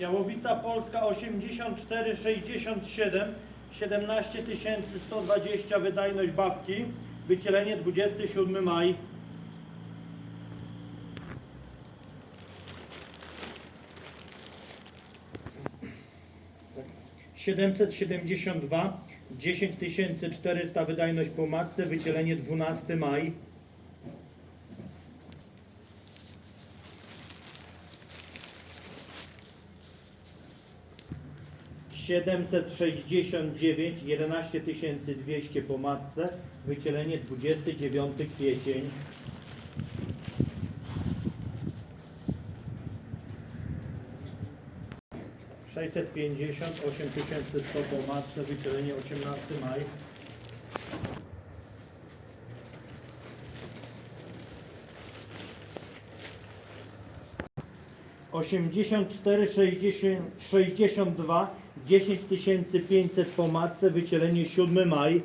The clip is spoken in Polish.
Jałowica Polska 8467 17 120 wydajność babki. Wycielenie 27 maj. 772 10 400 wydajność po matce. Wycielenie 12 maj. 769 11 200 po matce, wycielenie 29 kwiecień. Sześćset pięćdziesiąt, osiem tysięcy sto po matce, wycielenie 18 maj. 84, 60, 62, 10 500 po matce, wycielenie 7 maj.